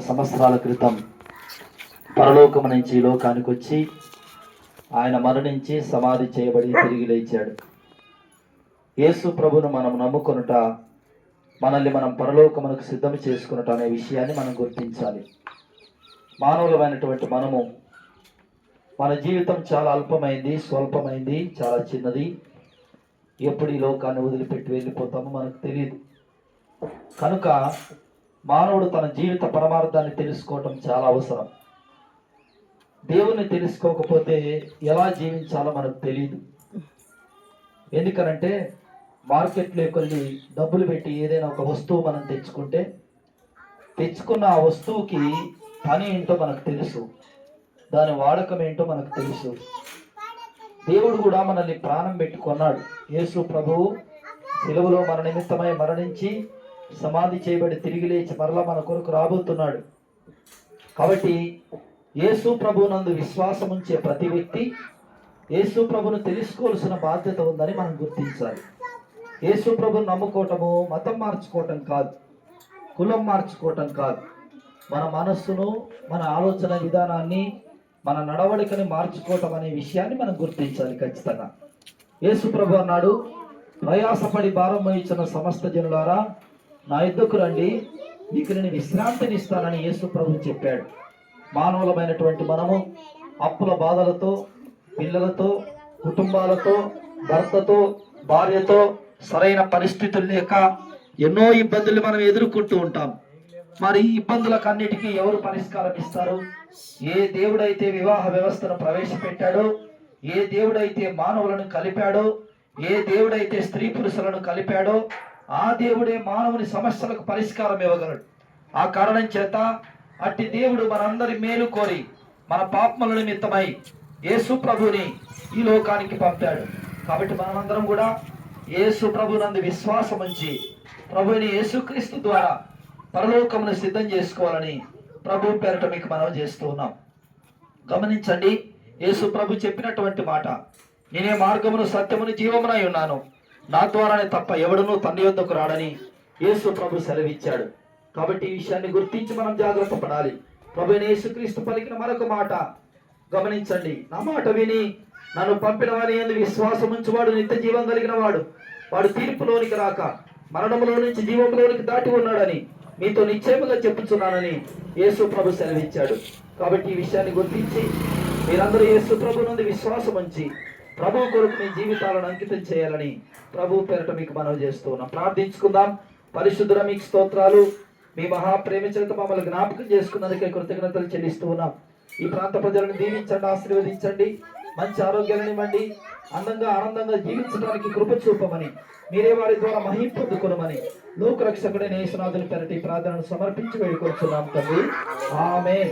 సంవత్సరాల క్రితం పరలోకం నుంచి లోకానికి వచ్చి ఆయన మరణించి సమాధి చేయబడి తిరిగి లేచాడు. యేసు ప్రభును మనం నమ్ముకొనుట మనల్ని మనం పరలోకమునకు సిద్ధం చేసుకున్నట అనే విషయాన్ని మనం గుర్తించాలి. మానవులమైనటువంటి మనము మన జీవితం చాలా అల్పమైంది స్వల్పమైంది చాలా చిన్నది. ఎప్పుడు ఈ లోకాన్ని వదిలిపెట్టి వెళ్ళిపోతామో మనకు తెలియదు కనుక మానవుడు తన జీవిత పరమార్థాన్ని తెలుసుకోవటం చాలా అవసరం. దేవుణ్ణి తెలుసుకోకపోతే ఎలా జీవించాలో మనకు తెలియదు ఎందుకనంటే మార్కెట్లో కొన్ని డబ్బులు పెట్టి ఏదైనా ఒక వస్తువు మనం తెచ్చుకుంటే తెచ్చుకున్న ఆ వస్తువుకి పని ఏంటో మనకు తెలుసు. దాని వాడకం ఏంటో మనకు తెలుసు. దేవుడు కూడా మనల్ని ప్రాణం పెట్టుకున్నాడు యేసు ప్రభువు సెలవులో మన నిమిత్తమై మరణించి సమాధి చేయబడి తిరిగి లేచి మరలా మన కొరకు రాబోతున్నాడు. కాబట్టి యేసు ప్రభునందు విశ్వాసం ఉంచే ప్రతి వ్యక్తి యేసు ప్రభును తెలుసుకోవాల్సిన బాధ్యత ఉందని మనం గుర్తించాలి. యేసు ప్రభును నమ్ముకోవటము మతం మార్చుకోవటం కాదు. కులం మార్చుకోవటం కాదు. మన మనస్సును మన ఆలోచన విధానాన్ని మన నడవడికని మార్చుకోవటం అనే విషయాన్ని మనం గుర్తించాలి ఖచ్చితంగా. యేసు ప్రభు అన్నాడు ప్రయాసపడి భారం వహించిన సమస్త జనులారా నా యుద్ధకు రండి. మీకు నేను విశ్రాంతిని ఇస్తానని యేసు ప్రభు చెప్పాడు. మానవులమైనటువంటి మనము అప్పుల బాధలతో పిల్లలతో కుటుంబాలతో భర్తతో భార్యతో సరైన పరిస్థితులు లేక ఎన్నో ఇబ్బందులు మనం ఎదుర్కొంటూ ఉంటాం. మరి ఈ ఇబ్బందులకు అన్నిటికీ ఎవరు పరిష్కారం ఇస్తారు? ఏ దేవుడైతే వివాహ వ్యవస్థను ప్రవేశపెట్టాడో ఏ దేవుడైతే మానవులను కలిపాడో ఏ దేవుడైతే స్త్రీ పురుషులను కలిపాడో ఆ దేవుడే మానవుని సమస్యలకు పరిష్కారం ఇవ్వగలడు. ఆ కారణం చేత అట్టి దేవుడు మనందరి మేలు కోరి మన పాపముల నిమిత్తమై యేసు ప్రభుని ఈ లోకానికి పంపాడు. కాబట్టి మనమందరం కూడా యేసు ప్రభునందు విశ్వాసం ఉంచి ప్రభుని యేసుక్రీస్తు ద్వారా పరలోకమును సిద్ధం చేసుకోవాలని ప్రభు పేరట మీకు మనం చేస్తూ ఉన్నాం. గమనించండి యేసు ప్రభు చెప్పినటువంటి మాట నేనే మార్గమును సత్యమును జీవమునై ఉన్నాను. నా ద్వారానే తప్ప ఎవడునూ తండ్రి యొద్దకు రాడని యేసు ప్రభు సెలవిచ్చాడు. కాబట్టి ఈ విషయాన్ని గుర్తించి మనం జాగ్రత్త పడాలి. ప్రభు యేసుక్రీస్తు పలికిన మరొక మాట. గమనించండి నా మాట విని నన్ను పంపిన వారి యందు విశ్వాసం ఉంచువాడు నిత్య జీవం కలిగిన వాడు. వాడు తీర్పులోనికి రాక మరణములో నుంచి జీవంలోనికి దాటి ఉన్నాడని మీతో నిశ్చయముగా చెప్పుచున్నానని యేసు ప్రభు సెలవిచ్చాడు. కాబట్టి ఈ విషయాన్ని గుర్తించి మీరందరూ యేసు ప్రభు నుండి విశ్వాసం ఉంచి ప్రభు కొరకు మీ జీవితాలను అంకితం చేయాలని ప్రభు పేరట మీకు మనవి చేస్తూ ఉన్నాం. ప్రార్థించుకుందాం. పరిశుద్ధుల మీకు స్తోత్రాలు. మీ మహాప్రేమ చేత మమ్మల్ని జ్ఞాపకం చేసుకున్నందుకే కృతజ్ఞతలు చెల్లిస్తూ ఉన్నాం. ఈ ప్రాంత ప్రజలను దీవించండి ఆశీర్వదించండి. మంచి ఆరోగ్యాలను ఇవ్వండి. అందంగా ఆనందంగా జీవించడానికి కృప చూపమని మీరే వారి ద్వారా మహిం పొందుకునమని లోకరక్షకుడైన యేసునాథుని పెరటి ప్రార్థనను సమర్పించి వేడుకొచ్చున్నాం తండ్రి. ఆమె